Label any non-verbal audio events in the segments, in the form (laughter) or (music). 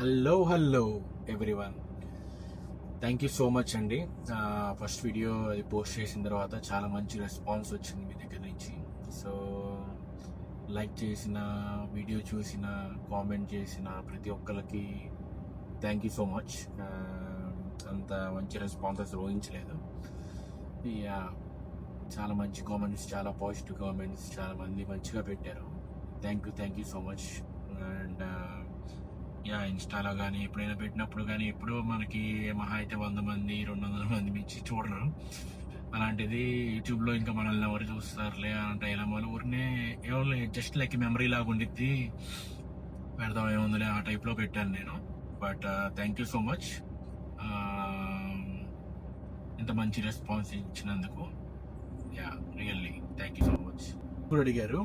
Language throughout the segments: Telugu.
Hello hello everyone thank you so much అండి ఫస్ట్ వీడియో అది పోస్ట్ చేసిన తర్వాత చాలా మంచి రెస్పాన్స్ వచ్చింది మీ దగ్గర నుంచి. సో లైక్ చేసిన వీడియో చూసిన కామెంట్ చేసిన ప్రతి ఒక్కరికి థ్యాంక్ యూ సో మచ్ అంత మంచి రెస్పాన్సెస్ ఊహించలేదు యా చాలా మంచి కామెంట్స్ చాలా పాజిటివ్ కామెంట్స్ చాలా మంది మంచిగా పెట్టారు. Thank you thank you so much and yeah ఇన్స్టాలో కానీ ఎప్పుడైనా పెట్టినప్పుడు కానీ ఎప్పుడూ మనకి మహా అయితే వంద మంది రెండు వందల మంది మించి చూడరు. అలాంటిది యూట్యూబ్లో ఇంకా మనల్ని ఎవరు చూస్తారులే అంటే ఇలా మన ఊరినే ఎవరు జస్ట్ లైక్ మెమరీ లాగా ఉండిద్ది. పెడదాం ఏముందిలే ఆ టైప్లో పెట్టాను నేను. But thank you so much ఇంత మంచి రెస్పాన్స్ ఇచ్చినందుకు. Yeah really thank you so much ఇప్పుడు అడిగారు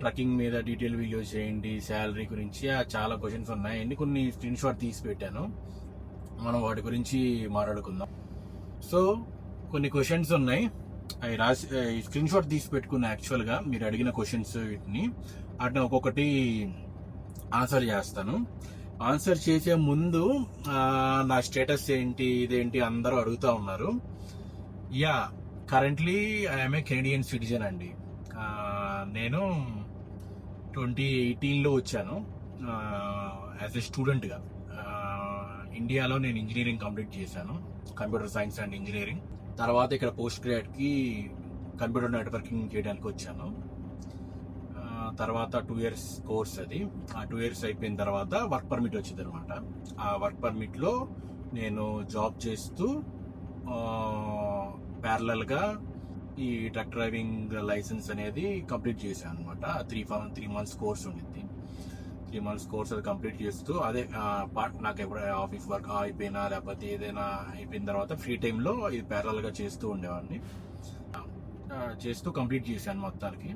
ట్రకింగ్ మీద డీటెయిల్ వీడియో చేయండి శాలరీ గురించి. చాలా క్వశ్చన్స్ ఉన్నాయండి కొన్ని స్క్రీన్ షాట్ తీసి పెట్టాను. మనం వాటి గురించి మాట్లాడుకుందాం. సో కొన్ని క్వశ్చన్స్ ఉన్నాయి. అవి రాసి స్క్రీన్ షాట్ తీసి పెట్టుకున్న యాక్చువల్గా మీరు అడిగిన క్వశ్చన్స్ వీటిని వాటిని ఒక్కొక్కటి ఆన్సర్ చేస్తాను. ఆన్సర్ చేసే ముందు నా స్టేటస్ ఏంటి ఇదేంటి అందరూ అడుగుతూ ఉన్నారు. Yeah currently I'm a Canadian citizen అండి. నేను ట్వంటీ ఎయిటీన్లో వచ్చాను. యాజ్ ఎ స్టూడెంట్గా ఇండియాలో నేను ఇంజనీరింగ్ కంప్లీట్ చేశాను. కంప్యూటర్ సైన్స్ అండ్ ఇంజనీరింగ్ తర్వాత ఇక్కడ పోస్ట్ గ్రాడ్కి కంప్యూటర్ నెట్వర్కింగ్ చేయడానికి వచ్చాను. తర్వాత టూ ఇయర్స్ కోర్స్ అది. ఆ టూ ఇయర్స్ అయిపోయిన తర్వాత వర్క్ పర్మిట్ వచ్చింది అనమాట ఆ వర్క్ పర్మిట్లో నేను జాబ్ చేస్తూ ప్యారలల్గా ఈ ట్రక్ డ్రైవింగ్ లైసెన్స్ అనేది కంప్లీట్ చేశాను అనమాట త్రీ త్రీ మంత్స్ కోర్స్ ఉండింది త్రీ మంత్స్ కోర్స్ అది కంప్లీట్ చేస్తూ అదే పార్ట్ నాకు ఎప్పుడు ఆఫీస్ వర్క్ అయిపోయినా లేకపోతే ఏదైనా అయిపోయిన తర్వాత ఫ్రీ టైంలో ఇది ప్యారల్గా చేస్తూ ఉండేవాడిని. చేస్తూ కంప్లీట్ చేశాను మొత్తానికి.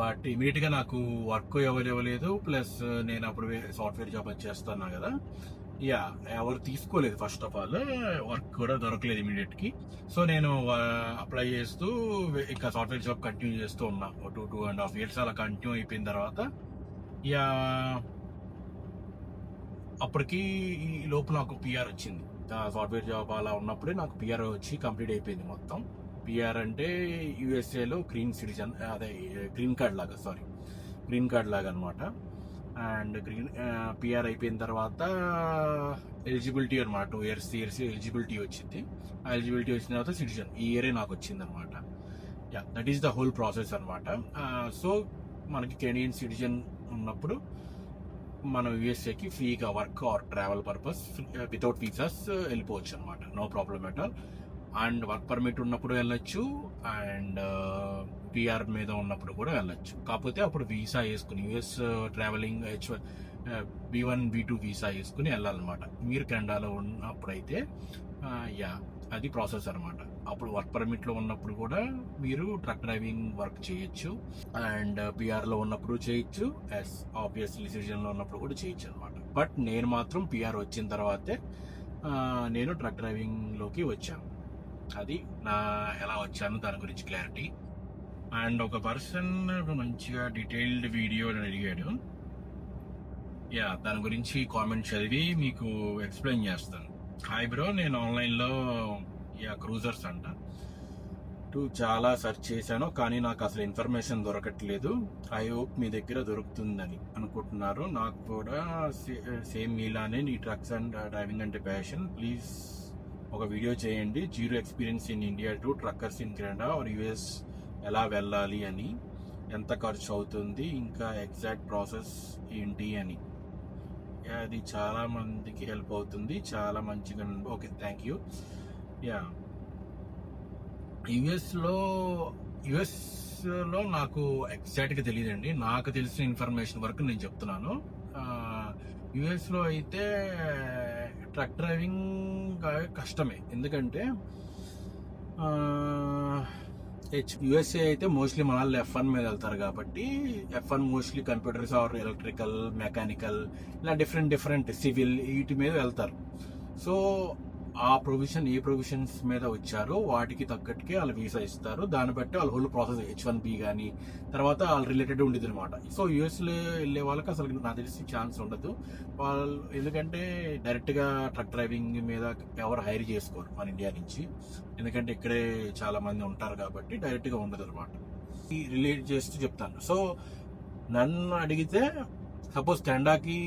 బట్ ఇమీడియట్గా నాకు వర్క్ ఎవరు ఇవ్వలేదు. ప్లస్ నేను అప్పుడు సాఫ్ట్వేర్ జాబ్ అది కదా. యా ఎవరు తీసుకోలేదు ఫస్ట్ ఆఫ్ ఆల్ వర్క్ కూడా దొరకలేదు ఇమీడియట్కి. సో నేను అప్లై చేస్తూ ఇంకా సాఫ్ట్వేర్ జాబ్ కంటిన్యూ చేస్తూ ఉన్నా. Two two and half years అలా కంటిన్యూ అయిపోయిన తర్వాత యా అప్పటికి ఈ లోపు నాకు పిఆర్ వచ్చింది. సాఫ్ట్వేర్ జాబ్ అలా ఉన్నప్పుడే నాకు పిఆర్ వచ్చి కంప్లీట్ అయిపోయింది మొత్తం. పిఆర్ అంటే యూఎస్ఏలో గ్రీన్ సిటిజన్ అదే గ్రీన్ కార్డ్ లాగా సారీ గ్రీన్ కార్డ్ లాగా అనమాట అండ్ గ్రీన్ పిఆర్ అయిపోయిన తర్వాత ఎలిజిబిలిటీ అనమాట టూ ఇయర్స్ ఇయర్స్ ఎలిజిబిలిటీ వచ్చింది. ఆ ఎలిజిబిలిటీ వచ్చిన తర్వాత సిటిజన్. ఈ ఇయరే నాకు వచ్చింది అనమాట yeah that is the whole process అనమాట సో మనకి కెనియన్ సిటిజన్ ఉన్నప్పుడు మనం యూఎస్ఏకి ఫ్రీగా work or travel purpose without visas వెళ్ళిపోవచ్చు అనమాట no problem at all and work permit ఉన్నప్పుడు వెళ్ళొచ్చు అండ్ పిఆర్ మీద ఉన్నప్పుడు కూడా వెళ్ళొచ్చు. కాకపోతే అప్పుడు వీసా వేసుకుని US traveling H B one B two visa వేసుకుని వెళ్ళాలన్నమాట. మీరు కెనడాలో ఉన్నప్పుడైతే యా అది ప్రాసెస్ అనమాట అప్పుడు వర్క్ పర్మిట్లో ఉన్నప్పుడు కూడా మీరు ట్రక్ డ్రైవింగ్ వర్క్ చేయొచ్చు అండ్ పిఆర్లో ఉన్నప్పుడు చేయొచ్చు. ఎస్ ఆబ్వియస్లీ సిటిజన్లో ఉన్నప్పుడు కూడా చేయొచ్చు అనమాట బట్ నేను మాత్రం పిఆర్ వచ్చిన తర్వాతే నేను ట్రక్ డ్రైవింగ్లోకి వచ్చాను. అది నా ఎలా వచ్చాను దాని గురించి క్లారిటీ అండ్ ఒక పర్సన్ మంచిగా డీటెయిల్డ్ వీడియో అని అడిగాడు. యా దాని గురించి కామెంట్ చదివి మీకు ఎక్స్ప్లెయిన్ చేస్తాను. హాయ్ బ్రో నేను ఆన్లైన్లో యా క్రూజర్స్ అంట. టూ చాలా సెర్చ్ చేశాను కానీ నాకు అసలు ఇన్ఫర్మేషన్ దొరకట్లేదు. ఐ హోప్ మీ దగ్గర దొరుకుతుందని అనుకుంటున్నారు. నాకు కూడా సేమ్ మీలానే నీ ట్రక్స్ అండ్ డ్రైవింగ్ అంటే ప్యాషన్ ప్లీజ్ ఒక వీడియో చేయండి. Zero experience in India to truckers in Canada or US ఎలా వెళ్ళాలి అని ఎంత ఖర్చు అవుతుంది ఇంకా ఎగ్జాక్ట్ ప్రాసెస్ ఏంటి అని. యా, అది చాలా మందికి హెల్ప్ అవుతుంది చాలా మంచిగా ఓకే థ్యాంక్ యూ. యా. యుఎస్లో యుఎస్లో నాకు ఎగ్జాక్ట్గా తెలియదండి నాకు తెలిసిన ఇన్ఫర్మేషన్ వరకు నేను చెప్తున్నాను. యుఎస్లో అయితే ట్రక్ డ్రైవింగ్ కష్టమే. ఎందుకంటే యుఎస్ఏ అయితే మోస్ట్లీ మన వాళ్ళు ఎఫ్ వన్ మీద వెళ్తారు కాబట్టి F one mostly computers or electrical mechanical ఇలా డిఫరెంట్ డిఫరెంట్ సివిల్ వీటి మీద వెళ్తారు. సో ఆ ప్రొవిజన్ ఏ ప్రొవిజన్స్ మీద వచ్చారో వాటికి తగ్గట్టుకే వాళ్ళు వీసా ఇస్తారు. దాన్ని బట్టి వాళ్ళ whole process H one B కానీ తర్వాత వాళ్ళు రిలేటెడ్ ఉండేది అనమాట సో యూఎస్లో వెళ్ళే వాళ్ళకి అసలు నాకు తెలిసి ఛాన్స్ ఉండదు. వాళ్ళు ఎందుకంటే డైరెక్ట్గా ట్రక్ డ్రైవింగ్ మీద ఎవరు హైర్ చేసుకోరు మన ఇండియా నుంచి. ఎందుకంటే ఇక్కడే చాలా మంది ఉంటారు కాబట్టి డైరెక్ట్గా ఉండదు అనమాట రిలేట్ చేస్తూ చెప్తాను. సో నన్ను అడిగితే సపోజ్ కెనడాకి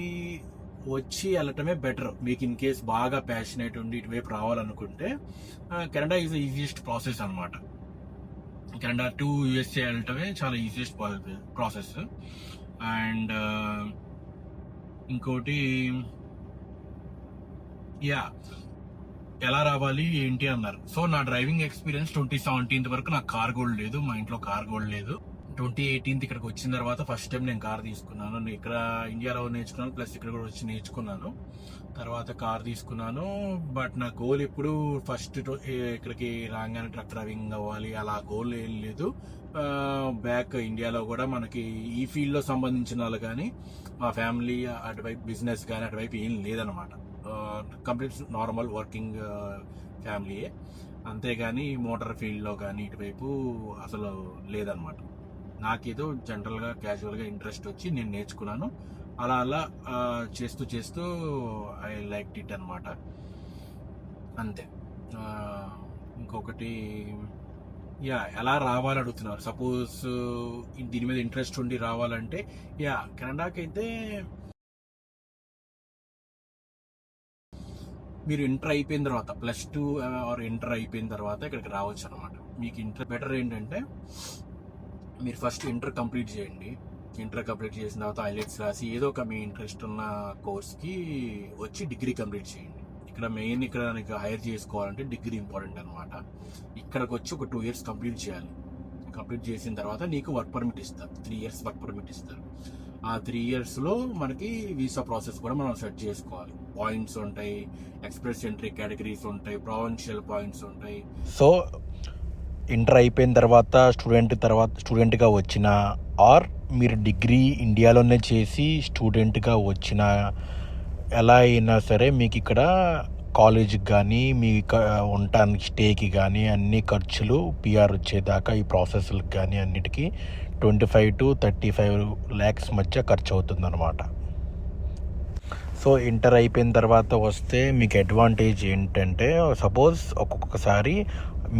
వచ్చి వెళ్ళటమే బెటర్ మీకు ఇన్ కేస్ బాగా ప్యాషనేట్ ఉండి ఇటువైపు రావాలనుకుంటే కెనడా ఈజ్ ఈజియెస్ట్ ప్రాసెస్ అనమాట కెనడా టు యుఎస్ఏ వెళ్ళటమే చాలా ఈజియెస్ట్ ప్రాసెస్ అండ్ ఇంకోటి యా ఎలా రావాలి ఏంటి అన్నారు. సో నా డ్రైవింగ్ ఎక్స్పీరియన్స్ ట్వంటీ సెవెంటీన్త్ వరకు నాకు కార్ గోల్డ్ లేదు మా ఇంట్లో కార్ గోల్డ్ లేదు. ట్వంటీ ఎయిటీన్త్ ఇక్కడికి వచ్చిన తర్వాత ఫస్ట్ టైం నేను కార్ తీసుకున్నాను. నేను ఇక్కడ ఇండియాలో నేర్చుకున్నాను ప్లస్ ఇక్కడ కూడా వచ్చి నేర్చుకున్నాను. తర్వాత కార్ తీసుకున్నాను. బట్ నా గోల్ ఎప్పుడు ఫస్ట్ ఇక్కడికి రాగానే ట్రక్ డ్రైవింగ్ అవ్వాలి. అలా గోల్ ఏం లేదు. బ్యాక్ ఇండియాలో కూడా మనకి ఈ ఫీల్డ్లో సంబంధించిన వాళ్ళు కానీ మా ఫ్యామిలీ అటువైపు బిజినెస్ కానీ అటువైపు ఏం లేదనమాట కంప్లీట్ నార్మల్ వర్కింగ్ ఫ్యామిలీయే అంతేగాని మోటార్ ఫీల్డ్లో కానీ ఇటువైపు అసలు లేదనమాట నాకేదో జనరల్గా క్యాజువల్గా ఇంట్రెస్ట్ వచ్చి నేను నేర్చుకున్నాను. అలా అలా చేస్తూ చేస్తూ ఐ లైక్ ఇట్ అనమాట అంతే. ఇంకొకటి యా ఎలా రావాలి అడుగుతున్నారు? సపోజ్ దీని మీద ఇంట్రెస్ట్ ఉండి రావాలంటే యా కెనడాకి అయితే మీరు ఇంటర్ అయిపోయిన తర్వాత ప్లస్ టూ ఆర్ ఇంటర్ అయిపోయిన తర్వాత ఇక్కడికి రావచ్చు అనమాట మీకు ఇంటర్ బెటర్ ఏంటంటే మీరు ఫస్ట్ ఇంటర్ కంప్లీట్ చేయండి. ఇంటర్ కంప్లీట్ చేసిన తర్వాత ఐలెట్స్ రాసి ఏదో ఒక మీ ఇంట్రెస్ట్ ఉన్న కోర్స్కి వచ్చి డిగ్రీ కంప్లీట్ చేయండి. ఇక్కడ మెయిన్ ఇక్కడ నీకు హైర్ చేసుకోవాలంటే డిగ్రీ ఇంపార్టెంట్ అనమాట ఇక్కడికి వచ్చి ఒక టూ ఇయర్స్ కంప్లీట్ చేయాలి. కంప్లీట్ చేసిన తర్వాత నీకు వర్క్ పర్మిట్ ఇస్తారు. త్రీ ఇయర్స్ వర్క్ పర్మిట్ ఇస్తారు. ఆ త్రీ ఇయర్స్లో మనకి వీసా ప్రాసెస్ కూడా మనం సెట్ చేసుకోవాలి. పాయింట్స్ ఉంటాయి ఎక్స్ప్రెస్ ఎంట్రీ కేటగిరీస్ ఉంటాయి ప్రావిన్షియల్ పాయింట్స్ ఉంటాయి. సో ఇంటర్ అయిపోయిన తర్వాత స్టూడెంట్ తర్వాత స్టూడెంట్గా వచ్చిన ఆర్ మీరు డిగ్రీ ఇండియాలోనే చేసి స్టూడెంట్గా వచ్చిన ఎలా అయినా సరే మీకు ఇక్కడ కాలేజ్కి కానీ మీ క- ఉండటానికి స్టేకి కానీ అన్ని ఖర్చులు పిఆర్ వచ్చేదాకా ఈ ప్రాసెస్లకు కానీ అన్నిటికీ twenty five to thirty five lakhs మధ్య ఖర్చు అవుతుందన్నమాట సో ఇంటర్ అయిపోయిన తర్వాత వస్తే మీకు అడ్వాంటేజ్ ఏంటంటే సపోజ్ ఒక్కొక్కసారి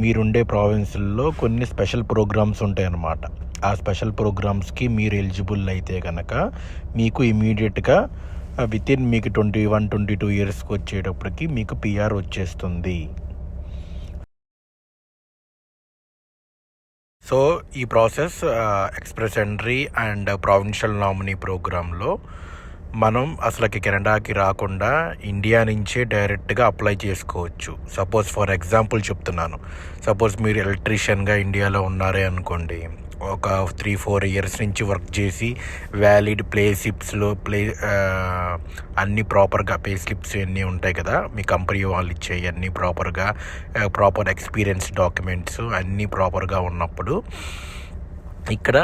మీరుండే ప్రావిన్స్లో కొన్ని స్పెషల్ ప్రోగ్రామ్స్ ఉంటాయన్నమాట. ఆ స్పెషల్ ప్రోగ్రామ్స్కి మీరు ఎలిజిబుల్ అయితే కనుక మీకు ఇమీడియట్గా విత్ ఇన్ మీకు ట్వంటీ వన్ ట్వంటీ టూ ఇయర్స్కి వచ్చేటప్పటికి మీకు పిఆర్ వచ్చేస్తుంది. సో ఈ process express entry and provincial nominee ప్రోగ్రాంలో మనం అసలుకి కెనడాకి రాకుండా ఇండియా నుంచే డైరెక్ట్గా అప్లై చేసుకోవచ్చు. సపోజ్ ఫర్ ఎగ్జాంపుల్ చెప్తున్నాను. సపోజ్ మీరు ఎలక్ట్రీషియన్గా ఇండియాలో ఉన్నారే అనుకోండి. ఒక త్రీ ఫోర్ ఇయర్స్ నుంచి వర్క్ చేసి వ్యాలిడ్ ప్లే స్లిప్స్లో ప్లే అన్నీ ప్రాపర్గా పే స్లిప్స్ అన్నీ ఉంటాయి కదా. మీ కంపెనీ వాళ్ళు ఇచ్చేవి అన్నీ ప్రాపర్గా ప్రాపర్ ఎక్స్పీరియన్స్ డాక్యుమెంట్స్ అన్నీ ప్రాపర్గా ఉన్నప్పుడు ఇక్కడ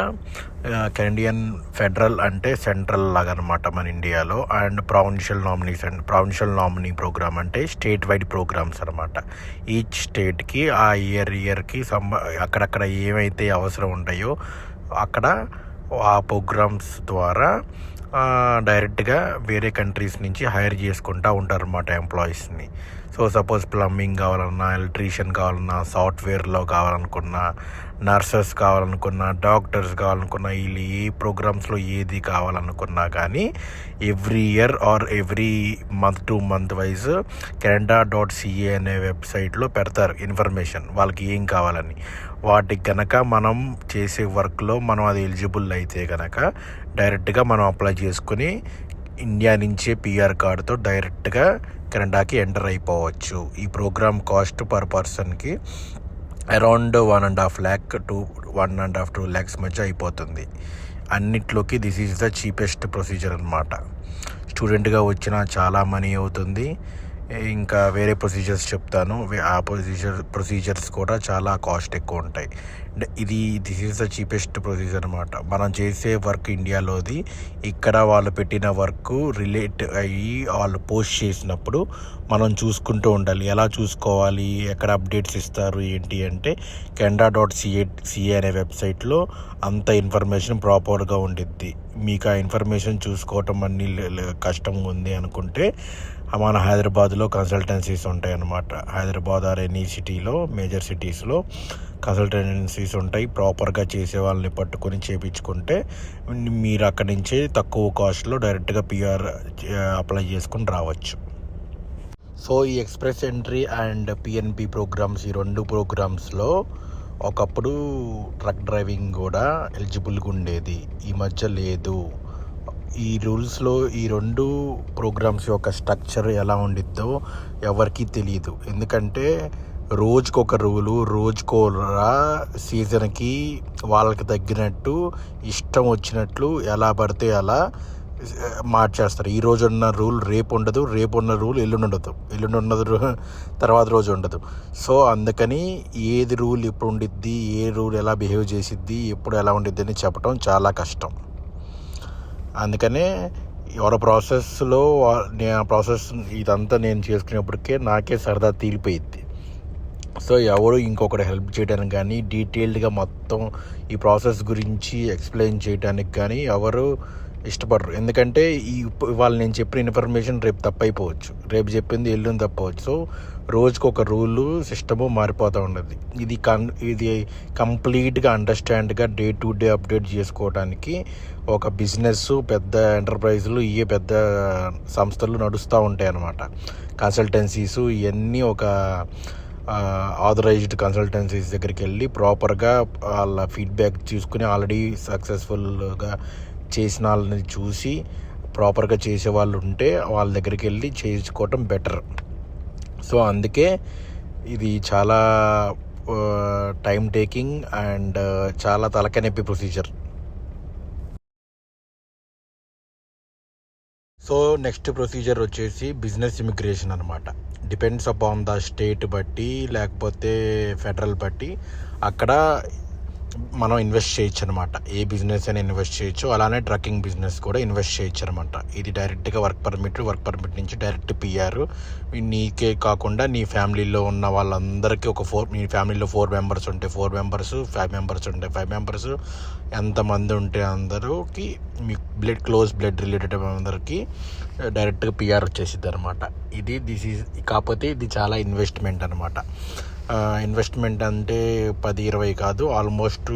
కెనడియన్ ఫెడరల్ అంటే సెంట్రల్ లాగా అనమాట మన ఇండియాలో. And provincial nominees and provincial nominee program అంటే స్టేట్ వైడ్ ప్రోగ్రామ్స్ అనమాట ఈచ్ స్టేట్కి ఆ ఇయర్ ఇయర్కి సంబ అక్కడక్కడ ఏమైతే అవసరం ఉంటాయో అక్కడ ఆ ప్రోగ్రామ్స్ ద్వారా డైరెక్ట్గా వేరే కంట్రీస్ నుంచి హైర్ చేసుకుంటూ ఉంటారు అన్నమాట ఎంప్లాయీస్ని సో సపోజ్ ప్లంబింగ్ కావాలన్నా ఎలక్ట్రీషియన్ కావాలన్నా సాఫ్ట్వేర్లో కావాలనుకున్నా నర్సెస్ కావాలనుకున్నా డాక్టర్స్ కావాలనుకున్నా వీళ్ళు ఏ ప్రోగ్రామ్స్లో ఏది కావాలనుకున్నా కానీ every year or every month to month wise Canada dot CA అనే వెబ్సైట్లో పెడతారు ఇన్ఫర్మేషన్ వాళ్ళకి ఏం కావాలని. వాటికి కనుక మనం చేసే వర్క్లో మనం అది ఎలిజిబుల్ అయితే కనుక డైరెక్ట్గా మనం అప్లై చేసుకుని ఇండియా నుంచే పిఆర్ కార్డుతో డైరెక్ట్గా కెనడాకి ఎంటర్ అయిపోవచ్చు. ఈ ప్రోగ్రామ్ కాస్ట్ పర్ పర్సన్కి around one and half lakh to one and half two lakhs మధ్య అయిపోతుంది. అన్నిట్లోకి this is the cheapest procedure అనమాట స్టూడెంట్గా వచ్చిన చాలా మనీ అవుతుంది. ఇంకా వేరే ప్రొసీజర్స్ చెప్తాను. ఆ ప్రొసీజర్ ప్రొసీజర్స్ కూడా చాలా కాస్ట్ ఎక్కువ ఉంటాయి. ఇది this is the cheapest procedure అనమాట మనం చేసే వర్క్ ఇండియాలోది ఇక్కడ వాళ్ళు పెట్టిన వర్క్ రిలేట్ అయ్యి వాళ్ళు పోస్ట్ చేసినప్పుడు మనం చూసుకుంటూ ఉండాలి. ఎలా చూసుకోవాలి? ఎక్కడ అప్డేట్స్ ఇస్తారు? ఏంటి అంటే కెనడా డాట్ సిఏ సిఏ అనే వెబ్సైట్లో అంత ఇన్ఫర్మేషన్ ప్రాపర్గా ఉండిద్ది. మీకు ఆ ఇన్ఫర్మేషన్ చూసుకోవటం అన్ని కష్టంగా ఉంది అనుకుంటే మన హైదరాబాద్లో కన్సల్టెన్సీస్ ఉంటాయి అన్నమాట హైదరాబాద్ ఆర్ ఎనీ సిటీలో మేజర్ సిటీస్లో కన్సల్టెన్సీస్ ఉంటాయి. ప్రాపర్గా చేసే వాళ్ళని పట్టుకొని చేపించుకుంటే మీరు అక్కడి నుంచే తక్కువ కాస్ట్లో డైరెక్ట్గా పిఆర్ అప్లై చేసుకుని రావచ్చు. సో ఈ express entry and PNP programs ఈ రెండు ప్రోగ్రామ్స్లో ఒకప్పుడు ట్రక్ డ్రైవింగ్ కూడా ఎలిజిబుల్గా ఉండేది. ఈ మధ్య లేదు. ఈ రూల్స్లో ఈ రెండు ప్రోగ్రామ్స్ యొక్క స్ట్రక్చర్ ఎలా ఉండిద్దో ఎవరికీ తెలియదు ఎందుకంటే రోజుకొక రూలు రోజుకోరా సీజన్కి వాళ్ళకి తగ్గినట్టు ఇష్టం వచ్చినట్లు ఎలా పడితే అలా మార్చేస్తారు. ఈ రోజు ఉన్న రూల్ రేపు ఉండదు రేపు ఉన్న రూల్ ఎల్లుండి ఉండదు ఎల్లుండి ఉన్నది రూ- తర్వాత రోజు ఉండదు. సో అందుకని ఏది రూల్ ఎప్పుడు ఉండిద్ది ఏ రూల్ ఎలా బిహేవ్ చేసిద్ది ఎప్పుడు ఎలా ఉండిద్ది అని చెప్పడం చాలా కష్టం. అందుకనే ఎవరి ప్రాసెస్లో ఆ ప్రాసెస్ ఇదంతా నేను చేసుకునేప్పటికే నాకే సరదా తీరిపోయిద్ది. సో ఎవరు ఇంకొకటి హెల్ప్ చేయడానికి కానీ డీటెయిల్డ్గా మొత్తం ఈ ప్రాసెస్ గురించి ఎక్స్ప్లెయిన్ చేయడానికి కానీ ఎవరు ఇష్టపడరు. ఎందుకంటే ఈ వాళ్ళు ఇవాళ నేను చెప్పిన ఇన్ఫర్మేషన్ రేపు తప్పైపోవచ్చు. రేపు చెప్పింది ఎల్లుండి తప్పవచ్చు. సో రోజుకు ఒక రూలు సిస్టము మారిపోతూ ఉన్నది. ఇది కన్ ఇది కంప్లీట్గా అండర్స్టాండ్గా డే టు డే అప్డేట్ చేసుకోవడానికి ఒక బిజినెస్ పెద్ద ఎంటర్ప్రైజులు ఇవే పెద్ద సంస్థలు నడుస్తూ ఉంటాయి అన్నమాట. కన్సల్టెన్సీస్ ఇవన్నీ ఒక ఆథరైజ్డ్ కన్సల్టెన్సీస్ దగ్గరికి వెళ్ళి ప్రాపర్గా వాళ్ళ ఫీడ్బ్యాక్ చూసుకుని ఆల్రెడీ సక్సెస్ఫుల్గా చేసిన వాళ్ళని చూసి ప్రాపర్గా చేసే వాళ్ళు ఉంటే వాళ్ళ దగ్గరికి వెళ్ళి చేయించుకోవటం బెటర్. సో అందుకే ఇది చాలా టైం టేకింగ్ అండ్ చాలా తలకనొప్పి ప్రొసీజర్ సో నెక్స్ట్ ప్రొసీజర్ వచ్చేసి బిజినెస్ ఇమిగ్రేషన్ అనమాట డిపెండ్స్ అపాన్ ద స్టేట్ బట్టి లేకపోతే ఫెడరల్ బట్టి అక్కడ మనం ఇన్వెస్ట్ చేయొచ్చు అనమాట ఏ బిజినెస్ అయినా ఇన్వెస్ట్ చేయొచ్చు. అలానే ట్రక్కింగ్ బిజినెస్ కూడా ఇన్వెస్ట్ చేయొచ్చు అనమాట ఇది డైరెక్ట్గా వర్క్ పర్మిట్ వర్క్ పర్మిట్ నుంచి డైరెక్ట్ పిఆర్ నీకే కాకుండా నీ ఫ్యామిలీలో ఉన్న వాళ్ళందరికీ ఒక ఫోర్ నీ ఫ్యామిలీలో ఫోర్ మెంబర్స్ ఉంటే ఫోర్ మెంబర్స్ ఫైవ్ మెంబర్స్ ఉంటే ఫైవ్ మెంబర్స్ ఎంతమంది ఉంటే అందరికి మీ బ్లడ్ క్లోజ్ బ్లడ్ రిలేటెడ్ అందరికీ డైరెక్ట్గా పిఆర్ వచ్చేసిద్ది అనమాట ఇది దిస్ ఈజ్ కాకపోతే ఇది చాలా ఇన్వెస్ట్మెంట్ అనమాట. ఇన్వెస్ట్మెంట్ అంటే పది ఇరవై కాదు almost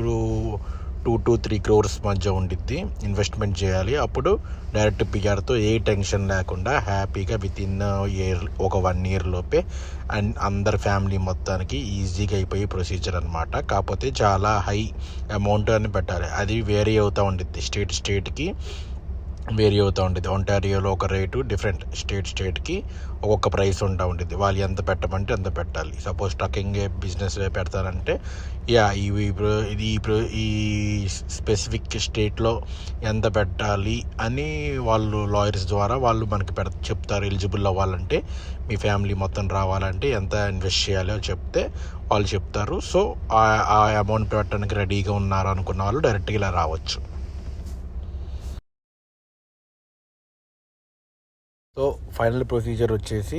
two to three crores మధ్య ఉండిద్ది ఇన్వెస్ట్మెంట్ చేయాలి. అప్పుడు డైరెక్ట్ పిఆర్తో ఏ టెన్షన్ లేకుండా హ్యాపీగా విత్ ఇన్ ఇయర్ ఒక వన్ ఇయర్ లోపే అండ్ అందరి ఫ్యామిలీ మొత్తానికి ఈజీగా అయిపోయే ప్రొసీజర్ అనమాట కాకపోతే చాలా హై అమౌంట్ అని పెట్టాలి. అది వేరీ అవుతూ ఉండిద్ది. స్టేట్ స్టేట్కి వేరీ అవుతూ ఉంటుంది ఒంటారియోలో ఒక రేటు డిఫరెంట్ స్టేట్ స్టేట్కి ఒక్కొక్క ప్రైస్ ఉంటా ఉంటుంది వాళ్ళు ఎంత పెట్టమంటే అంత పెట్టాలి. సపోజ్ ట్రక్కింగ్ బిజినెస్ పెడతారంటే యా ఇవి ఇది ఇప్పుడు ఈ స్పెసిఫిక్ స్టేట్లో ఎంత పెట్టాలి అని వాళ్ళు లాయర్స్ ద్వారా వాళ్ళు మనకి పెడ చెప్తారు. ఎలిజిబుల్ అవ్వాలంటే మీ ఫ్యామిలీ మొత్తం రావాలంటే ఎంత ఇన్వెస్ట్ చేయాలో చెప్తే వాళ్ళు చెప్తారు. సో ఆ- ఆ అమౌంట్ పెట్టడానికి రెడీగా ఉన్నారు అనుకున్న వాళ్ళు డైరెక్ట్గా ఇలా రావచ్చు. సో ఫైనల్ ప్రొసీజర్ వచ్చేసి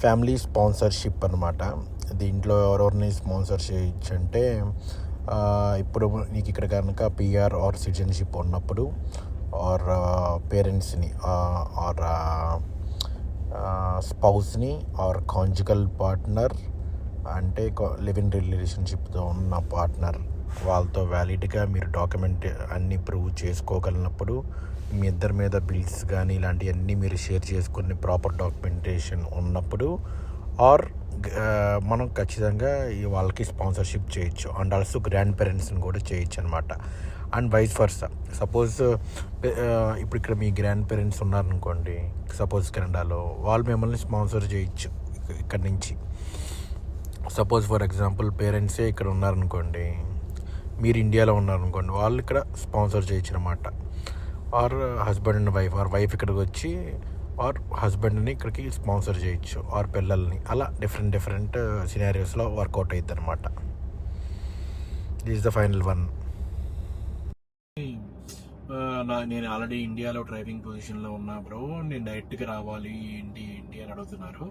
ఫ్యామిలీ స్పాన్సర్షిప్ అనమాట దీంట్లో ఎవరెవరిని స్పాన్సర్ చేయొచ్చంటే ఇప్పుడు నీకు ఇక్కడ కనుక పిఆర్ ఆర్ సిటిజన్షిప్ ఉన్నప్పుడు ఆర్ పేరెంట్స్ని ఆర్ స్పౌస్ని ఆర్ కాంజికల్ పార్ట్నర్ అంటే లివింగ్ రిలేషన్షిప్తో ఉన్న పార్ట్నర్ వాళ్ళతో వ్యాలిడ్గా మీరు డాక్యుమెంట్ అన్నీ ప్రూవ్ చేసుకోగలిగినప్పుడు మీ ఇద్దరి మీద బిల్స్ కానీ ఇలాంటివన్నీ మీరు షేర్ చేసుకుని ప్రాపర్ డాక్యుమెంటేషన్ ఉన్నప్పుడు ఆర్ మనం ఖచ్చితంగా ఈ వాళ్ళకి స్పాన్సర్షిప్ చేయొచ్చు. అండ్ ఆల్సో గ్రాండ్ పేరెంట్స్ని కూడా చేయొచ్చు అనమాట అండ్ వైస్ వర్సా. సపోజ్ ఇప్పుడు ఇక్కడ మీ గ్రాండ్ పేరెంట్స్ ఉన్నారనుకోండి సపోజ్ కెనడాలో వాళ్ళు మిమ్మల్ని స్పాన్సర్ చేయొచ్చు ఇక్కడి నుంచి. సపోజ్ ఫర్ ఎగ్జాంపుల్ పేరెంట్సే ఇక్కడ ఉన్నారనుకోండి మీరు ఇండియాలో ఉన్నారనుకోండి వాళ్ళు ఇక్కడ స్పాన్సర్ చేయొచ్చు అనమాట or husband and wife or wife ఇక్కడికి వచ్చి ఆర్ హస్బెండ్ని ఇక్కడికి స్పాన్సర్ చేయొచ్చు ఆర్ పిల్లల్ని. అలా డిఫరెంట్ డిఫరెంట్ సినారియోస్లో వర్కౌట్ అవుతుంది అనమాట దిస్ ద ఫైనల్ వన్ నా- నేను ఆల్రెడీ ఇండియాలో డ్రైవింగ్ పొజిషన్లో ఉన్నా బ్రో నేను డైరెక్ట్గా రావాలి ఏంటి ఏంటి అని అడుగుతున్నారు.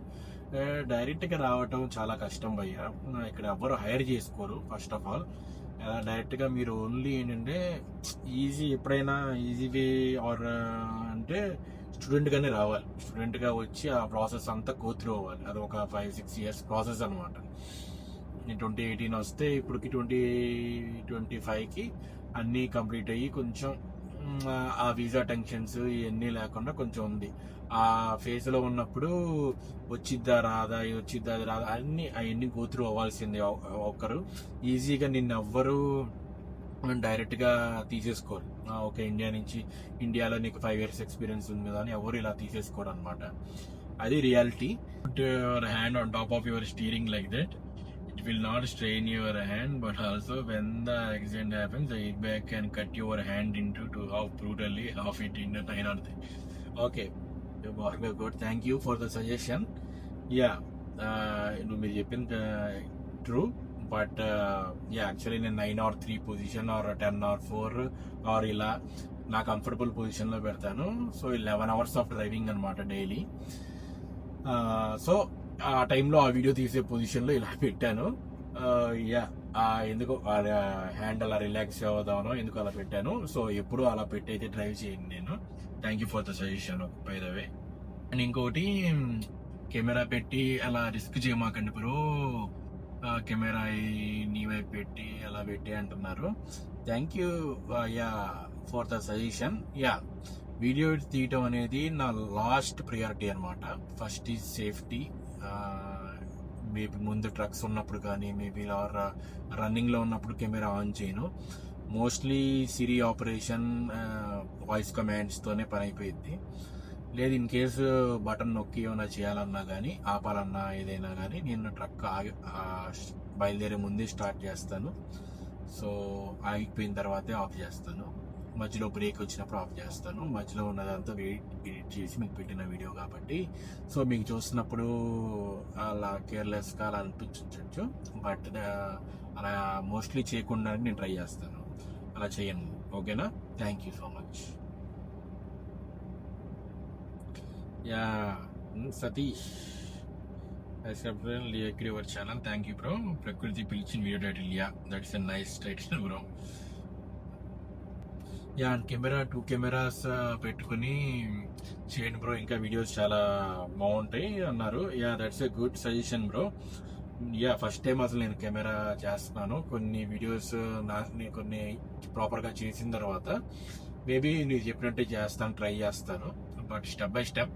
Uh, డైరెక్ట్గా రావటం చాలా కష్టం భయ్య. Uh, ఇక్కడ ఎవరు హైర్ చేసుకోరు ఫస్ట్ ఆఫ్ ఆల్ డైరెక్ట్గా మీరు ఓన్లీ ఏంటంటే ఈజీ ఎప్పుడైనా ఈజీ వే ఆర్ అంటే స్టూడెంట్గానే రావాలి. స్టూడెంట్గా వచ్చి ఆ ప్రాసెస్ అంతా కోత్రూ అవ్వాలి. అది ఒక ఫైవ్ సిక్స్ ఇయర్స్ ప్రాసెస్ అనమాట నేను ట్వంటీ ఎయిటీన్ వస్తే ఇప్పటికి ట్వంటీ ట్వంటీ ఫైవ్కి అన్నీ కంప్లీట్ అయ్యి కొంచెం ఆ వీసా టెన్షన్స్ ఇవన్నీ లేకుండా కొంచెం ఉంది. ఆ ఫేజ్లో ఉన్నప్పుడు వచ్చిద్దా రాదా వచ్చిద్దా అది రాదా అన్ని అవన్నీ గోత్రూ అవ్వాల్సిందే ఒకరు ఈజీగా నిన్ను ఎవ్వరు డైరెక్ట్గా తీసేసుకోరు. ఒక ఓకే ఇండియా నుంచి ఇండియాలో నీకు ఫైవ్ ఇయర్స్ ఎక్స్పీరియన్స్ ఉంది కదా అని ఎవరు ఇలా తీసేసుకోరు అనమాట అది reality hand on top of your steering like that it will not strain your hand but also when the accident happens the airbag can cut your hand into to how brutally half it in the nine or three. Good thank you for the suggestion yeah నువ్వు మీరు చెప్పింది ట్రూ బట్ యా యాక్చువల్లీ నేను nine or three position or ten or four or ఇలా నా కంఫర్టబుల్ పొజిషన్లో పెడతాను so eleven hours of driving అనమాట డైలీ సో ఆ టైంలో ఆ వీడియో తీసే పొజిషన్లో ఇలా పెట్టాను. యా ఎందుకు హ్యాండ్ అలా రిలాక్స్ అవుదామనో ఎందుకు అలా పెట్టాను. సో ఎప్పుడు అలా పెట్టి అయితే డ్రైవ్ చేయండి నేను. Thank you for the suggestion by the way and ఇంకోటి కెమెరా పెట్టి అలా రిస్క్ చేయమాకండి బ్రో. కెమెరా నీ వైపు పెట్టి అలా పెట్టి అంటున్నారు. Thank you yeah for the suggestion yeah video తీయటం అనేది నా లాస్ట్ ప్రియారిటీ అనమాట ఫస్ట్ ఈజ్ సేఫ్టీ మేబీ ముందు ట్రక్స్ ఉన్నప్పుడు కానీ మేబీ ఆర్ రన్నింగ్లో ఉన్నప్పుడు కెమెరా ఆన్ చేయను. మోస్ట్లీ సిరి ఆపరేషన్ వాయిస్ కమాండ్స్తోనే పని అయిపోయింది లేదు ఇన్ కేసు బటన్ నొక్కి ఏమైనా చేయాలన్నా కానీ ఆపాలన్నా ఏదైనా కానీ నేను ట్రక్ ఆగి బయలుదేరే ముందే స్టార్ట్ చేస్తాను. సో ఆగిపోయిన తర్వాతే ఆఫ్ చేస్తాను. మధ్యలో బ్రేక్ వచ్చినప్పుడు ఆఫ్ చేస్తాను. మధ్యలో ఉన్నదంతా వెయిట్ ఎడిట్ చేసి మీకు పెట్టిన వీడియో కాబట్టి. సో మీకు చూస్తున్నప్పుడు అలా కేర్లెస్గా అలా అనిపించవచ్చు బట్ అలా మోస్ట్లీ చేయకుండా నేను ట్రై చేస్తాను. అలా చేయను. ఓకేనా? Thank you so much yeah Satish. Like your channel thank you bro ప్రకృతి పిలిచిన video title yeah that's a nice title bro yeah camera two cameras పెట్టుకుని చేయండి బ్రో ఇంకా వీడియోస్ చాలా బాగుంటాయి అన్నారు. Yeah that's a good suggestion bro. Yeah first time అసలు నేను కెమెరా చేస్తున్నాను. కొన్ని వీడియోస్ నా నేను కొన్ని ప్రాపర్గా చేసిన తర్వాత మేబీ నీకు చెప్పినట్టే చేస్తాను ట్రై చేస్తాను. బట్ స్టెప్ బై స్టెప్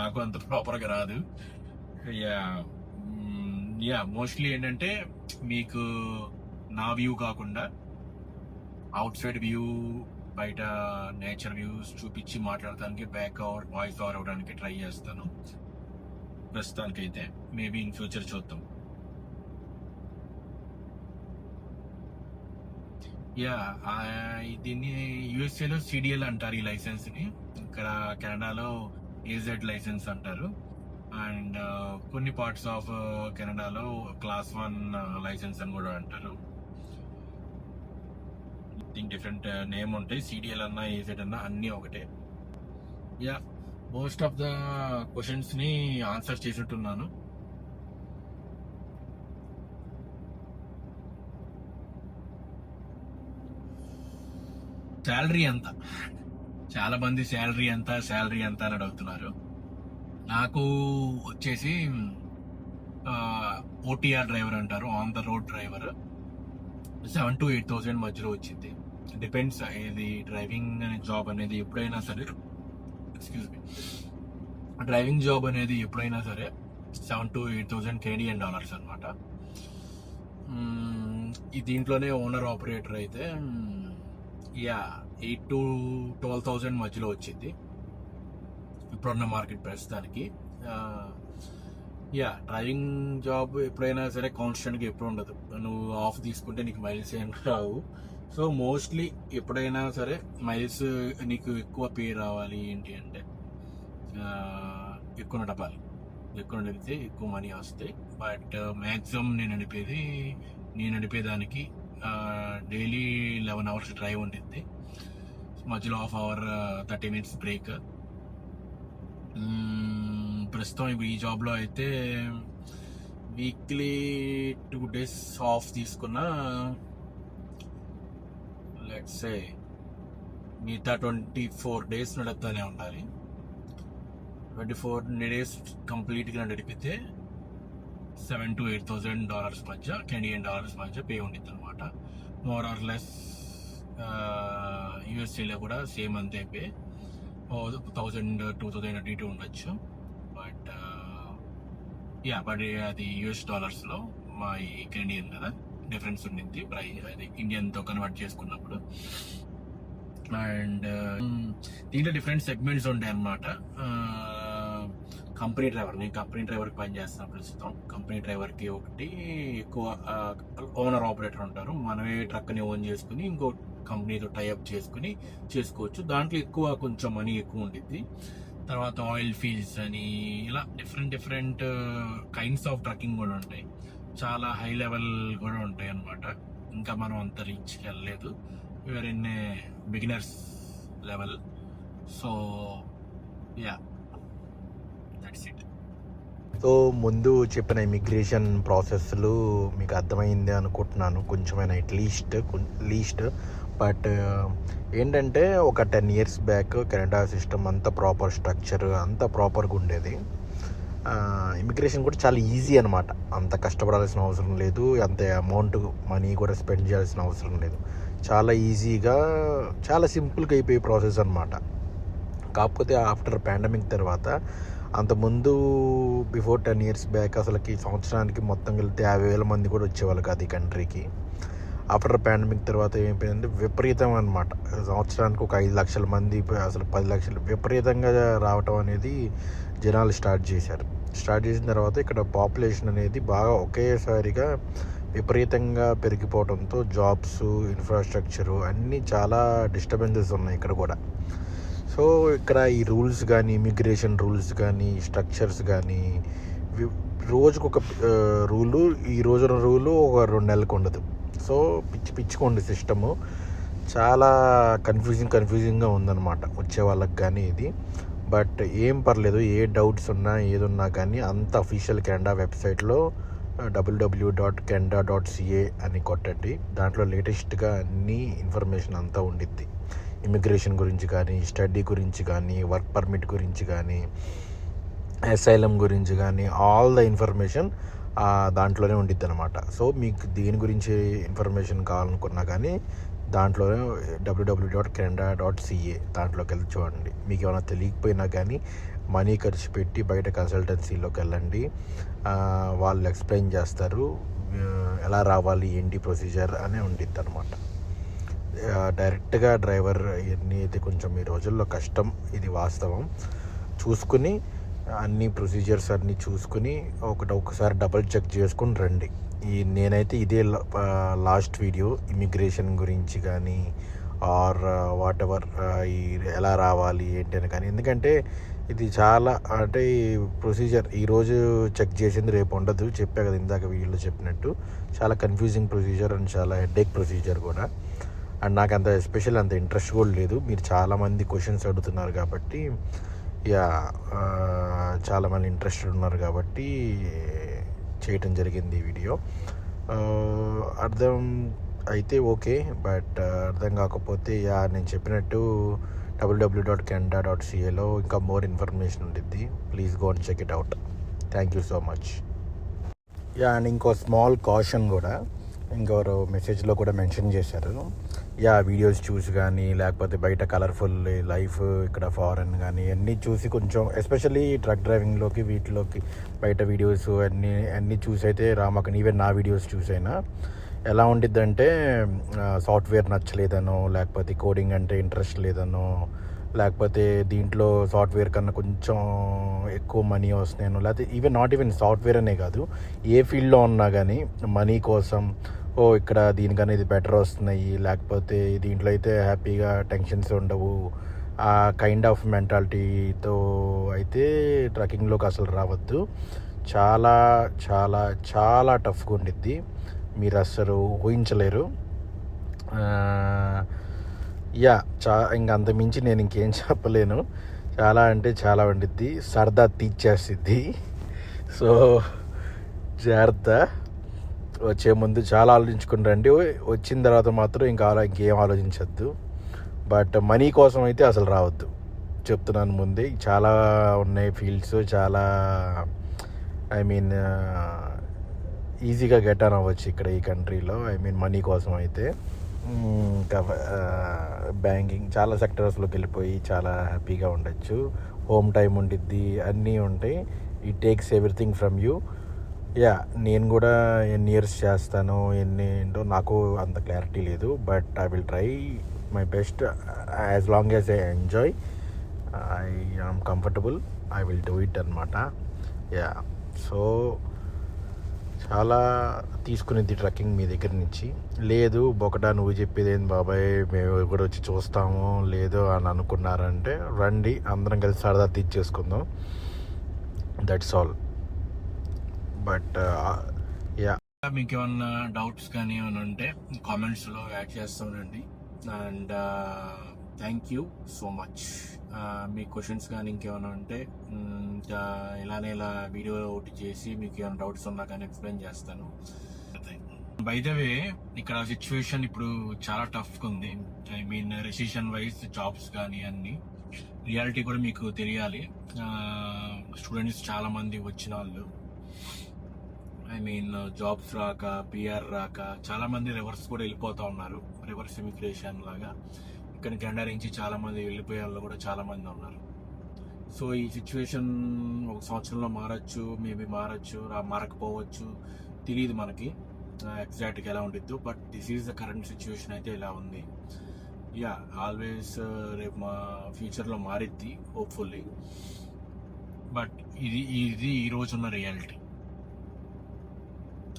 నాకు అంత ప్రాపర్గా రాదు. యా యా మోస్ట్లీ ఏంటంటే మీకు నా వ్యూ కాకుండా అవుట్ సైడ్ వ్యూ బయట నేచర్ వ్యూస్ చూపించి మాట్లాడటానికి బ్యాక్ అవర్ వాయిస్ ఓవర్ అవడానికి ట్రై చేస్తాను. ప్రస్తుతానికైతే. మేబీ ఇన్ ఫ్యూచర్ చూద్దాం. యా దీన్ని యుఎస్ఏలో సిడిఎల్ అంటారు ఈ లైసెన్స్ని ఇక్కడ కెనడాలో ఏజెడ్ లైసెన్స్ అంటారు. అండ్ uh, కొన్ని పార్ట్స్ ఆఫ్ కెనడాలో క్లాస్ వన్ లైసెన్స్ అని కూడా అంటారు. దీనికి డిఫరెంట్ నేమ్ ఉంటాయి సిడిఎల్ అన్నా ఏజెడ్ అన్నా అన్నీ ఒకటే. యా మోస్ట్ ఆఫ్ ద క్వశ్చన్స్ని ఆన్సర్ చేసినట్టున్నాను. శాలరీ ఎంత? చాలా మంది శాలరీ ఎంత శాలరీ ఎంత అని అడుగుతున్నారు. నాకు వచ్చేసి ఓటీఆర్ డ్రైవర్ అంటారు on the road driver. Seven to eight thousand మధ్యలో వచ్చింది. డిపెండ్స్ ఇది డ్రైవింగ్ అనే జాబ్ అనేది ఎప్పుడైనా సరే ఎక్స్క్యూజ్ మీ డ్రైవింగ్ జాబ్ అనేది ఎప్పుడైనా సరే seven to eight thousand Canadian dollars అనమాట ఈ దీంట్లోనే ఓనర్ ఆపరేటర్ అయితే yeah eight to twelve thousand మధ్యలో వచ్చింది. ఇప్పుడున్న మార్కెట్ ప్రస్తుతానికి యా డ్రైవింగ్ జాబ్ ఎప్పుడైనా సరే కాన్స్టెంట్గా ఎప్పుడు ఉండదు. నువ్వు ఆఫ్ తీసుకుంటే నీకు మైల్స్ ఏం రావు. సో మోస్ట్లీ ఎప్పుడైనా సరే మైల్స్ నీకు ఎక్కువ పే రావాలి ఏంటి అంటే ఎక్కువ నడపాలి. ఎక్కువ నడిపితే ఎక్కువ మనీ వస్తాయి. బట్ మ్యాక్సిమం uh, నేను నడిపేది నేను నడిపేదానికి డైలీ లెవెన్ అవర్స్ డ్రైవ్ ఉంటుంది మధ్యలో half hour thirty minutes break ప్రస్తుతం ఇప్పుడు ఈ జాబ్లో అయితే వీక్లీ టూ డేస్ ఆఫ్ తీసుకున్న లెట్స్ సే మిగతా ట్వంటీ ఫోర్ డేస్ నడుపుతూనే ఉండాలి. ట్వంటీ ఫోర్ డేస్ కంప్లీట్గా నడిపితే seven to eight thousand dollars మధ్య కెనడియన్ డాలర్స్ మధ్య పే ఉండిద్ది అనమాట మోర్ ఆర్ లెస్ యూఎస్ఏలో కూడా సేమ్ అంతే పే. థౌజండ్ టూ థౌజండ్ అటు ఇటు ఉండొచ్చు. బట్ యా బట్ అది యూఎస్ డాలర్స్లో మా ఈ కెనడియన్ కదా. డిఫరెన్స్ ఉండింది. ప్రై అది ఇండియన్తో కన్వర్ట్ చేసుకున్నప్పుడు. అండ్ దీంట్లో డిఫరెంట్ సెగ్మెంట్స్ ఉంటాయి అన్నమాట. కంపెనీ డ్రైవర్ నేను కంపెనీ డ్రైవర్కి పని చేస్తాను ప్రస్తుతం. కంపెనీ డ్రైవర్కి ఒకటి ఎక్కువ ఓనర్ ఆపరేటర్ ఉంటారు. మనమే ట్రక్ని ఓన్ చేసుకుని ఇంకో కంపెనీతో టైఅప్ చేసుకుని చేసుకోవచ్చు. దాంట్లో ఎక్కువ కొంచెం మనీ ఎక్కువ ఉండిద్ది. తర్వాత ఆయిల్ ఫీల్డ్స్ అని ఇలా different different kinds of trucking కూడా ఉంటాయి. చాలా హై లెవెల్ కూడా ఉంటాయి అనమాట ఇంకా మనం అంత రీచ్కి వెళ్ళలేదు. You're in a beginners level so yeah that's it so ముందు చెప్పిన ఇమిగ్రేషన్ ప్రాసెస్లు మీకు అర్థమైంది అనుకుంటున్నాను. కొంచెమైనా అట్లీస్ట్ లీస్ట్ బట్ ఏంటంటే ఒక ten years back Canada system అంత ప్రాపర్ స్ట్రక్చర్ అంత ప్రాపర్గా ఉండేది. ఇమిగ్రేషన్ కూడా చాలా ఈజీ అనమాట అంత కష్టపడాల్సిన అవసరం లేదు అంత అమౌంట్ మనీ కూడా స్పెండ్ చేయాల్సిన అవసరం లేదు. చాలా ఈజీగా చాలా సింపుల్గా అయిపోయే ప్రాసెస్ అనమాట కాకపోతే ఆఫ్టర్ పాండమిక్ తర్వాత అంతకుముందు బిఫోర్ టెన్ ఇయర్స్ బ్యాక్ అసలుకి సంవత్సరానికి మొత్తం వెళ్తే యాభై వేల మంది కూడా వచ్చేవాళ్ళు కాదు ఈ కంట్రీకి ఆఫ్టర్ పాండమిక్ తర్వాత ఏమైపోయిందంటే విపరీతం అనమాట సంవత్సరానికి ఒక ఐదు లక్షల మంది అసలు పది లక్షలు విపరీతంగా రావటం అనేది జనాలు స్టార్ట్ చేశారు. స్టార్ట్ చేసిన తర్వాత ఇక్కడ పాపులేషన్ అనేది బాగా ఒకేసారిగా విపరీతంగా పెరిగిపోవడంతో జాబ్స్ ఇన్ఫ్రాస్ట్రక్చరు అన్నీ చాలా డిస్టర్బెన్సెస్ ఉన్నాయి ఇక్కడ కూడా. సో ఇక్కడ ఈ రూల్స్ కానీ ఇమిగ్రేషన్ రూల్స్ కానీ స్ట్రక్చర్స్ కానీ రోజుకొక రూలు ఈ రోజున రూలు ఒక రెండు నెలలకు ఉండదు. సో పిచ్చి పిచ్చుకోండి సిస్టము. చాలా కన్ఫ్యూజింగ్ కన్ఫ్యూజింగ్గా ఉందన్నమాట వచ్చే వాళ్ళకి కానీ ఇది. బట్ ఏం పర్లేదు ఏ డౌట్స్ ఉన్నా ఏదున్నా కానీ అంత అఫీషియల్ కెనడా వెబ్సైట్లో WW dot Canada dot CA అని కొట్టండి. దాంట్లో లేటెస్ట్గా అన్ని ఇన్ఫర్మేషన్ అంతా ఉండిద్ది. ఇమిగ్రేషన్ గురించి కానీ స్టడీ గురించి కానీ వర్క్ పర్మిట్ గురించి కానీ అసైలం గురించి కానీ ఆల్ ద ఇన్ఫర్మేషన్ దాంట్లోనే ఉండిద్ది అనమాట సో మీకు దీని గురించి ఇన్ఫర్మేషన్ కావాలనుకున్నా కానీ దాంట్లోనే WW dot Canada dot CA దాంట్లోకి వెళ్ళి చూడండి. మీకు ఏమైనా తెలియకపోయినా కానీ మనీ ఖర్చు పెట్టి బయట కన్సల్టెన్సీలోకి వెళ్ళండి. వాళ్ళు ఎక్స్ప్లెయిన్ చేస్తారు ఎలా రావాలి ఏంటి ప్రొసీజర్ అని ఉండిద్ది అనమాట డైరెక్ట్గా డ్రైవర్ ఇవన్నీ అయితే కొంచెం ఈ రోజుల్లో కష్టం ఇది వాస్తవం. చూసుకుని అన్ని ప్రొసీజర్స్ అన్నీ చూసుకుని ఒకటి ఒకసారి డబుల్ చెక్ చేసుకుని రండి. ఈ నేనైతే ఇదే లాస్ట్ వీడియో ఇమిగ్రేషన్ గురించి కానీ ఆర్ వాట్ ఎవర్ ఈ ఎలా రావాలి ఏంటి అని కానీ. ఎందుకంటే ఇది చాలా అంటే ఈ ప్రొసీజర్ ఈరోజు చెక్ చేసింది రేపు ఉండదు. చెప్పా కదా ఇందాక వీడియోలో చెప్పినట్టు. చాలా కన్ఫ్యూజింగ్ ప్రొసీజర్ అండ్ చాలా హెడ్ఏక్ ప్రొసీజర్ కూడా. అండ్ నాకు అంత ఎస్పెషల్ అంత ఇంట్రెస్ట్ కూడా లేదు. మీరు చాలామంది క్వశ్చన్స్ అడుగుతున్నారు కాబట్టి యా చాలామంది ఇంట్రెస్టెడ్ ఉన్నారు కాబట్టి చేయటం జరిగింది ఈ వీడియో. అర్థం అయితే ఓకే బట్ అర్థం కాకపోతే యా నేను చెప్పినట్టు డబ్ల్యూడబ్ల్యూ డాట్ కెనడా డాట్ సిఏలో ఇంకా మోర్ ఇన్ఫర్మేషన్ ఉంటుంది please go and check it out thank you so much yeah and ఇంకో స్మాల్ కాషన్ కూడా ఇంకెవరు మెసేజ్లో కూడా మెన్షన్ చేశారు. యా వీడియోస్ చూసి కానీ లేకపోతే బయట కలర్ఫుల్ లైఫ్ ఇక్కడ ఫారెన్ కానీ అన్నీ చూసి కొంచెం ఎస్పెషల్లీ ట్రక్ డ్రైవింగ్లోకి వీటిలోకి బయట వీడియోస్ అన్నీ అన్నీ చూసి అయితే రామకని ఈవెన్ నా వీడియోస్ చూసైనా ఎలా ఉండిద్దంటే సాఫ్ట్వేర్ నచ్చలేదనో లేకపోతే కోడింగ్ అంటే ఇంట్రెస్ట్ లేదనో లేకపోతే దీంట్లో సాఫ్ట్వేర్ కన్నా కొంచెం ఎక్కువ మనీ వస్తున్నాయను లేకపోతే ఈవెన్ నాట్ ఈవెన్ సాఫ్ట్వేర్ అనే కాదు ఏ ఫీల్డ్లో ఉన్నా కానీ మనీ కోసం ఓ ఇక్కడ దీనికన్నా ఇది బెటర్ వస్తున్నాయి. లేకపోతే దీంట్లో అయితే హ్యాపీగా టెన్షన్స్ ఉండవు. ఆ కైండ్ ఆఫ్ మెంటాలిటీతో అయితే ట్రెక్కింగ్లోకి అసలు రావద్దు. చాలా చాలా చాలా టఫ్గా ఉండిద్ది. మీరు అసలు ఊహించలేరు. యా చా ఇంక అంత మించి నేను ఇంకేం (laughs) చెప్పలేను. చాలా అంటే చాలా వండిద్ది సరదా తీర్చేసిద్ది. సో జాగ్రత్త. వచ్చే ముందు చాలా ఆలోచించుకుని రండి. వచ్చిన తర్వాత మాత్రం ఇంకా అలా ఇంకేం ఆలోచించద్దు. బట్ మనీ కోసం అయితే అసలు రావద్దు. చెప్తున్నాను ముందే చాలా ఉన్నాయి ఫీల్డ్స్ చాలా ఐ మీన్ ఈజీగా గెట్ అన్ అవ్వచ్చు ఇక్కడ ఈ కంట్రీలో. ఐ మీన్ మనీ కోసం అయితే. ఇంకా బ్యాంకింగ్ చాలా సెక్టర్స్లోకి వెళ్ళిపోయి చాలా హ్యాపీగా ఉండొచ్చు. హోమ్ టైం ఉండిద్ది అన్నీ ఉంటాయి. ఈ takes everything from you yeah నేను కూడా ఎన్ని ఇయర్స్ చేస్తాను ఎన్ని ఏంటో నాకు అంత క్లారిటీ లేదు but I will try my best as long as I enjoy I am comfortable I will do it అనమాట యా సో చాలా తీసుకునేది ట్రక్కింగ్ మీ దగ్గర నుంచి. లేదు బొకటా నువ్వు చెప్పేది ఏంది బాబాయ్ మేము కూడా వచ్చి చూస్తాము లేదు అని అనుకున్నారంటే రండి అందరం కలిసి సరదా తీర్చేసుకుందాం. That's all but yeah. మీకు ఏమన్నా డౌట్స్ కానీ ఏమైనా ఉంటే కామెంట్స్లో యాడ్ చేస్తానండి. And thank you so much. Me questions కానీ ఇంకేమైనా ఉంటే ఇంకా ఇలానే ఇలా వీడియో ఒకటి చేసి మీకు ఏమైనా డౌట్స్ ఉన్నా కానీ ఎక్స్ప్లెయిన్ చేస్తాను. బై ద వే ఇక్కడ సిచ్యువేషన్ ఇప్పుడు చాలా టఫ్ ఉంది. I mean recession wise jobs కానీ అన్ని రియాలిటీ కూడా మీకు తెలియాలి. స్టూడెంట్స్ చాలా మంది వచ్చిన వాళ్ళు. ఐ మీన్ జాబ్స్ రాక పిఆర్ రాక చాలా మంది రివర్స్ కూడా వెళ్ళిపోతూ ఉన్నారు. రివర్స్ ఇమిగ్రేషన్ లాగా. ఇక్కడ కెనడా నుంచి చాలా మంది వెళ్ళిపోయే వాళ్ళు కూడా చాలా మంది ఉన్నారు. సో ఈ సిచ్యువేషన్ ఒక సంవత్సరంలో మారచ్చు మేబీ మారచ్చు రా- మారకపోవచ్చు. తెలియదు మనకి. ఎగ్జాక్ట్గా ఎలా ఉండిద్దు but this is the current situation అయితే ఇలా ఉంది. యా ఆల్వేస్ uh, రేపు మా ఫ్యూచర్లో మారిద్ది హోప్ఫుల్లీ బట్ ఇది ఇది ఈరోజు ఉన్న రియాలిటీ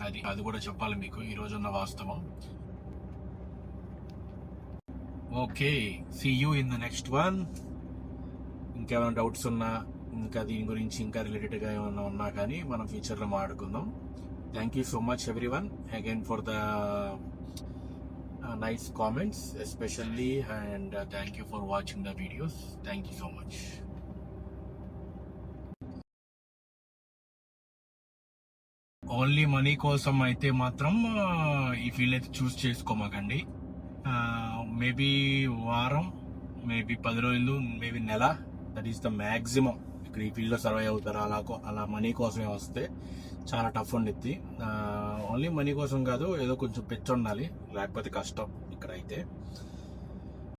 అది అది కూడా చెప్పాలి మీకు. ఈ ఉన్న వాస్తవం. Okay see you in the next one ఇంకేమైనా డౌట్స్ ఉన్నా ఇంకా దీని గురించి ఇంకా రిలేటెడ్గా ఏమైనా ఉన్నా కానీ మనం ఫ్యూచర్లో మాట్లాడుకుందాం. Thank you so much everyone again for the nice comments especially and thank you for watching the videos thank you so much only money కోసం అయితే మాత్రం ఈ ఫీల్డ్ అయితే చూస్ చేసుకోమాకండి. మేబీ వారం మేబీ పది రోజులు మేబీ నెల దట్ ఈస్ ద మ్యాక్సిమం ఇక్కడ ఈ ఫీల్డ్లో సర్వై అవుతారు అలా అలా మనీ కోసమే వస్తే చాలా టఫ్ ఉండిద్ది. ఓన్లీ మనీ కోసం కాదు ఏదో కొంచెం పెచ్చి ఉండాలి లేకపోతే కష్టం ఇక్కడ అయితే